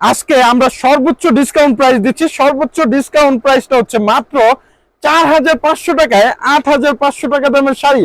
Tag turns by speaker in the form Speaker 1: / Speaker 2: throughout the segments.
Speaker 1: আজকে আমরা সর্বোচ্চ ডিসকাউন্ট প্রাইস দিচ্ছি। সর্বোচ্চ ডিসকাউন্ট প্রাইসটা হচ্ছে মাত্র চার হাজার পাঁচশো টাকায় আট হাজার পাঁচশো টাকা দামের শাড়ি।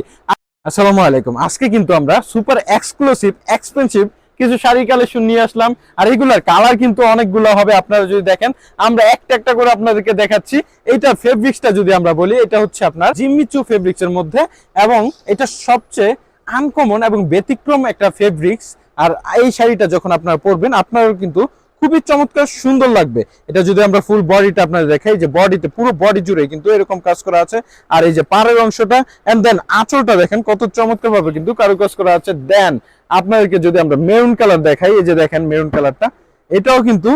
Speaker 1: আসসালামু আলাইকুম। আজকে কিন্তু আমরা সুপার এক্সক্লুসিভ এক্সপেন্সিভ কিছু শাড়ি কালেকশন নিয়ে আসলাম। আর এগুলার কালার কিন্তু অনেকগুলো হবে, আপনারা যদি দেখেন, আমরা একটা একটা করে আপনাদেরকে দেখাচ্ছি। এটা ফেব্রিক্সটা যদি আমরা বলি, এটা হচ্ছে আপনার জিম্মিচু ফেব্রিক্স এর মধ্যে। এবং এটা সবচেয়ে আনকমন এবং ব্যতিক্রম একটা ফেব্রিক্স আর এই শাড়িটা যখন আপনারা পরবেন, আপনারও কিন্তু খুবই চমৎকার, সুন্দর লাগবে। এটা যদি আমরা ফুল বডিটা আপনাদের দেখাই, যে বডিতে পুরো বডি জুড়ে কিন্তু এরকম কাজ করা আছে। আর এই যে পাড়ের অংশটা এন্ড দেন আঁচলটা দেখেন কত চমৎকার ভাবে কিন্তু কারুকাজ করা আছে। দেন আপনাদেরকে যদি আমরা মেরুন কালার দেখাই, এই যে দেখেন মেরুন কালারটা এটাও কিন্তু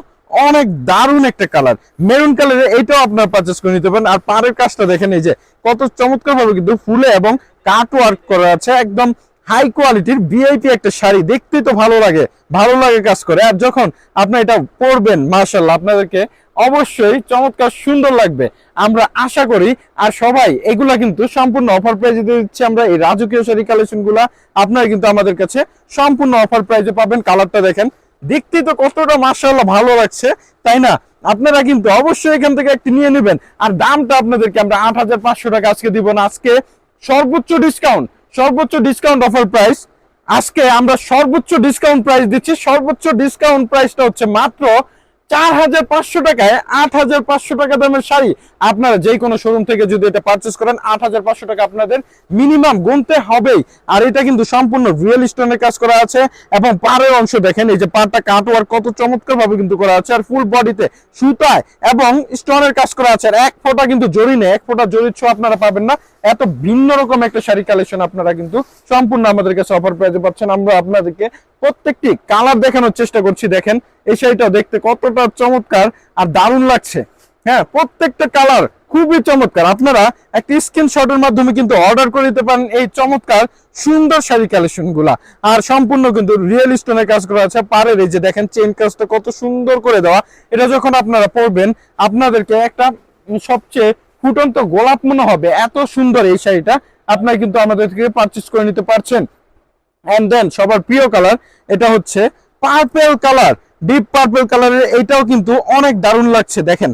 Speaker 1: অনেক দারুণ একটা কালার মেরুন কালারের এটাও আপনার পারচেস করে নিতে পারেন। আর পাড়ের কাজটা দেখেন এই যে, কত চমৎকার ভাবে কিন্তু ফুলে এবং কাট ওয়ার্ক করা আছে। একদম হাই কোয়ালিটির ভিআইপি একটা শাড়ি দেখতেই তো ভালো লাগে ভালো লাগে কাজ করে। আর যখন আপনি এটা পরবেন মার্শাল্লাহ আপনাদেরকে অবশ্যই চমৎকার সুন্দর লাগবে। আমরা আশা করি, আর সবাই, এগুলা কিন্তু সম্পূর্ণ অফার প্রাইজে দিচ্ছি আমরা, এই রাজকীয় শাড়ি কালেকশনগুলা আপনারা কিন্তু আমাদের কাছে সম্পূর্ণ অফার প্রাইজে পাবেন। কালারটা দেখেন, দেখতেই তো কতটা মার্শাল্লাহ ভালো লাগছে, তাই না? আপনারা কিন্তু অবশ্যই এখান থেকে একটি নিয়ে নেবেন। আর দামটা আপনাদেরকে আমরা আট হাজার পাঁচশো টাকা আজকে দিব না, আজকে সর্বোচ্চ ডিসকাউন্ট সর্বোচ্চ ডিসকাউন্ট অফার প্রাইস আজকে আমরা সর্বোচ্চ ডিসকাউন্ট প্রাইস দিচ্ছি। সর্বোচ্চ ডিসকাউন্ট প্রাইসটা হচ্ছে মাত্র চার হাজার পাঁচশো টাকায় আট হাজার পাঁচশো টাকা দামের শাড়ি। আপনারা যে কোনো শোরুম থেকে যদি এটা পারচেস করেন আট হাজার পাঁচশো টাকা আপনাদের মিনিমাম গুনতে হবেই। আর এটা কিন্তু সম্পূর্ণ রিয়েল স্টোনের কাজ করা আছে। এবং পাড়ের অংশ দেখেন, এই যে পাড়টা কাটওয়ার কত চমৎকার ভাবে কিন্তু করা আছে। আর ফুল বডিতে সুতায় এবং স্টোনের কাজ করা আছে। আর এক ফোঁটা কিন্তু জরি নেই। এক ফোঁটা জরির ছোঁয়া আপনারা পাবেন না। এত ভিন্ন রকম একটা শাড়ি কালেকশন আপনারা কিন্তু সম্পূর্ণ আমাদের কাছে অফার প্রাইজে পাচ্ছেন। আমরা আপনাদেরকে প্রত্যেকটি কালার দেখানোর চেষ্টা করছি, দেখেন। এই শাড়িটা দেখতে কতটা চমৎকার আর দারুণ লাগছে। হ্যাঁ প্রত্যেকটা কালার খুবই চমৎকার। আপনারা একটা স্ক্রিনশটের মাধ্যমে কিন্তু অর্ডার করে দিতে পারেন এই চমৎকার, সুন্দর শাড়ি কালেকশনগুলা। আর সম্পূর্ণ কিন্তু রিয়েল স্টোনের কাজ করা আছে। পারের এই যে দেখেন চেন কাজটা কত সুন্দর করে দেওয়া। এটা যখন আপনারা পরবেন, আপনাদেরকে একটা সবচেয়ে ফুটন্ত গোলাপ মনে হবে। এত সুন্দর এই শাড়িটা। আপনারা কিন্তু আমাদের থেকে পারচেস করে নিতে পারছেন। অ্যান্ড দেন সবার প্রিয় কালার এটা হচ্ছে পার্পেল কালার ডিপ পার্পেল কালারের এটাও কিন্তু অনেক দারুণ লাগছে, দেখেন।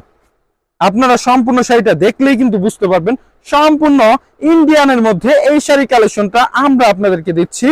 Speaker 1: আপনারা সম্পূর্ণ শাড়িটা দেখলেই কিন্তু বুঝতে পারবেন। সম্পূর্ণ ইন্ডিয়ানের মধ্যে এই শাড়ি কালেকশনটা আমরা আপনাদেরকে দিচ্ছি।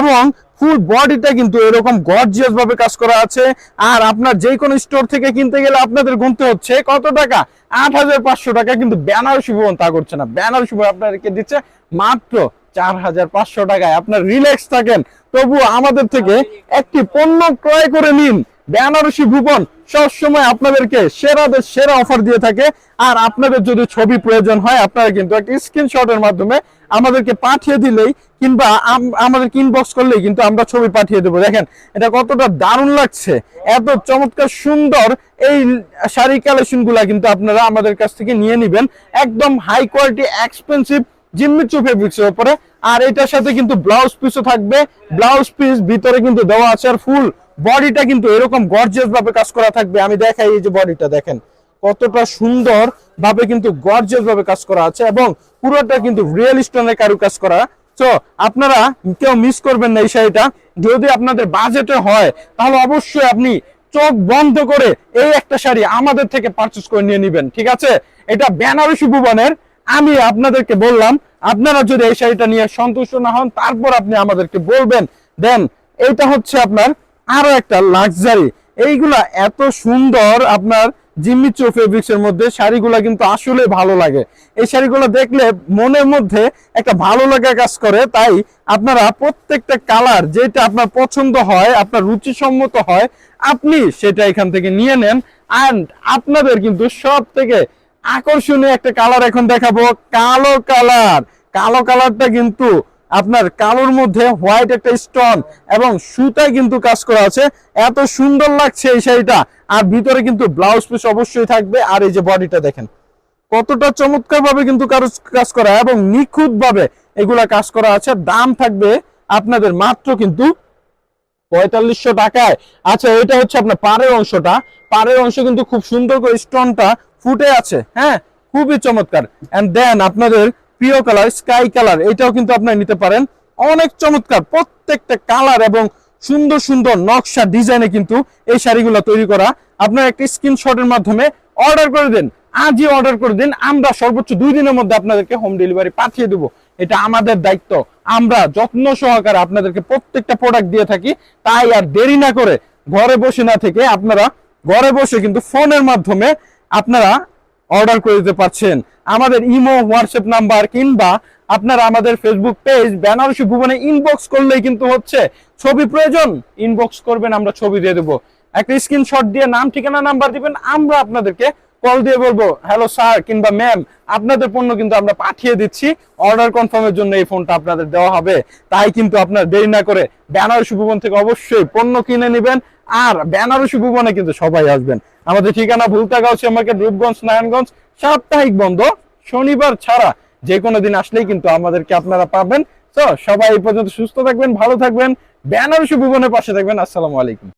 Speaker 1: এবং ফুল বডিটা কিন্তু এরকম গর্জিয়াস ভাবে কাজ করা আছে। আর আপনার যে কোনো স্টোর থেকে কিনতে গেলে আপনাদের গুনতে হচ্ছে কত টাকা? আট হাজার পাঁচশো টাকা। কিন্তু বেনারসি ভবন তা করছে না। বেনারসি ভবন আপনাদেরকে দিচ্ছে মাত্র চার হাজার পাঁচশো টাকায়। আপনার রিল্যাক্স থাকেন। তবু আমাদের থেকে একটি পণ্য ক্রয় করে নিন। বেনারসি ভুবন সবসময় আপনাদেরকে সেরাদের সেরা অফার দিয়ে থাকে। আর আপনাদের যদি ছবি প্রয়োজন হয়, আপনারা কিন্তু একটা স্ক্রিনশটের মাধ্যমে আমাদেরকে পাঠিয়ে দিলেই কিংবা আম- আমাদেরকে ইনবক্স করলেই কিন্তু আমরা ছবি পাঠিয়ে দেবো। দেখেন, এটা কতটা দারুণ লাগছে। এত চমৎকার সুন্দর এই শাড়ি কালেকশনগুলা কিন্তু আপনারা আমাদের কাছ থেকে নিয়ে নিবেন। একদম high quality expensive Jimmy Choo fabrics এর উপরে। আর এটার সাথে কিন্তু ব্লাউজ পিসও থাকবে। ব্লাউজ পিস ভিতরে কিন্তু দেওয়া আছে আর ফুল বডিটা কিন্তু এরকম গর্জিয়াস ভাবে কাজ করা থাকবে। আমি দেখাই এই যে বডিটা দেখেন। কতটা সুন্দর ভাবে কিন্তু গর্জিয়াস ভাবে কাজ করা আছে এবং পুরোটা কিন্তু রিয়েল স্টোনের কারু কাজ করা। তো আপনারা কেউ মিস করবেন না এই শাড়িটা। যদি আপনাদের বাজেটে হয়, তাহলে অবশ্যই আপনি চোখ বন্ধ করে এই একটা শাড়ি আমাদের থেকে পারচেস করে নিয়ে নেবেন, ঠিক আছে? এটা বেনারসি ভুবনের আমি আপনাদেরকে বললাম, আপনারা যদি এই শাড়িটা নিয়ে সন্তুষ্ট না হন, তারপর আপনি আমাদেরকে বলবেন, দেন এইটা হচ্ছে আপনার আরও একটা লাক্সারি এইগুলা এত সুন্দর আপনার জিম্মিচু ফেব্রিক্স এর মধ্যে, শাড়িগুলা কিন্তু আসলে ভালো লাগে। এই শাড়িগুলো দেখলে মনের মধ্যে একটা ভালো লাগা কাজ করে। তাই আপনারা প্রত্যেকটা কালার যেটা আপনার পছন্দ হয়, আপনার রুচিসম্মত হয়, আপনি সেটা এখান থেকে নিয়ে নেন। অ্যান্ড আপনাদের কিন্তু সব থেকে আকর্ষণীয় একটা কালার এখন দেখাবো, কালো কালার কালো কালারটা কিন্তু আপনার কালোর মধ্যে হোয়াইট একটা স্টোন এবং সুতায় কিন্তু কাজ করা আছে। এত সুন্দর লাগছে এই শাড়িটা। আর ভিতরে কিন্তু ব্লাউজ পিস অবশ্যই থাকবে। আর এই যে বডিটা দেখেন, কতটা চমৎকার ভাবে কিন্তু কাজ করা এবং নিখুঁত ভাবে এগুলা কাজ করা আছে। দাম থাকবে আপনাদের মাত্র কিন্তু পঁয়তাল্লিশশো টাকায়। আচ্ছা এটা হচ্ছে আপনার পাড়ের অংশটা। পাড়ের অংশ কিন্তু খুব সুন্দর করে স্টোনটা ফুটে আছে। হ্যাঁ খুবই চমৎকার। দেন আপনাদের প্রিয় কালার স্কাই কালার এটাও কিন্তু আপনারা নিতে পারেন। অনেক চমৎকার, প্রত্যেকটা কালার এবং সুন্দর সুন্দর নকশা ডিজাইনে কিন্তু এই শাড়িগুলো তৈরি করা। আপনার একটা স্ক্রিনশটের মাধ্যমে অর্ডার করে দেন। আজই অর্ডার করে দিন। আমরা সর্বোচ্চ দুই দিনের মধ্যে আপনাদেরকে হোম ডেলিভারি পাঠিয়ে দেবো। এটা আমাদের দায়িত্ব। আমরা যত্ন সহকারে আপনাদেরকে প্রত্যেকটা প্রোডাক্ট দিয়ে থাকি। তাই আর দেরি না করে ঘরে বসে না থেকে আপনারা ঘরে বসে কিন্তু ফোনের মাধ্যমে আপনারা অর্ডার করে দিতে পারছেন। আমাদের ইমো হোয়াটসঅ্যাপ নাম্বার কিংবা আপনারা আমাদের ফেসবুক পেজ বেনারসি ভুবনে ইনবক্স করলেই কিন্তু হচ্ছে ছবি প্রয়োজন। ইনবক্স করবেন, আমরা ছবি দিয়ে দেবো। একটা স্ক্রিনশট দিয়ে নাম, ঠিকানা নাম্বার দিবেন, আমরা আপনাদেরকে কল দিয়ে বলব হ্যালো স্যার কিংবা ম্যাম আপনাদের পণ্য কিন্তু আমরা পাঠিয়ে দিচ্ছি। অর্ডার কনফার্মের জন্য এই ফোনটা আপনাদের দেওয়া হবে। তাই কিন্তু আপনার দেরি না করে বেনারসি ভুবন থেকে অবশ্যই পণ্য কিনে নেবেন। আর বেনারসি ভুবনে কিন্তু সবাই আসবেন। আমাদের ঠিকানা ভুলতাগাঁও মার্কেট, রূপগঞ্জ, নারায়ণগঞ্জ। সাপ্তাহিক বন্ধ। শনিবার ছাড়া যে কোনো দিন আসলেই কিন্তু আমাদেরকে আপনারা পাবেন। তো সবাই এই পর্যন্ত সুস্থ থাকবেন, ভালো থাকবেন। বেনারসি ভুবনের পাশে থাকবেন। আসসালামু আলাইকুম।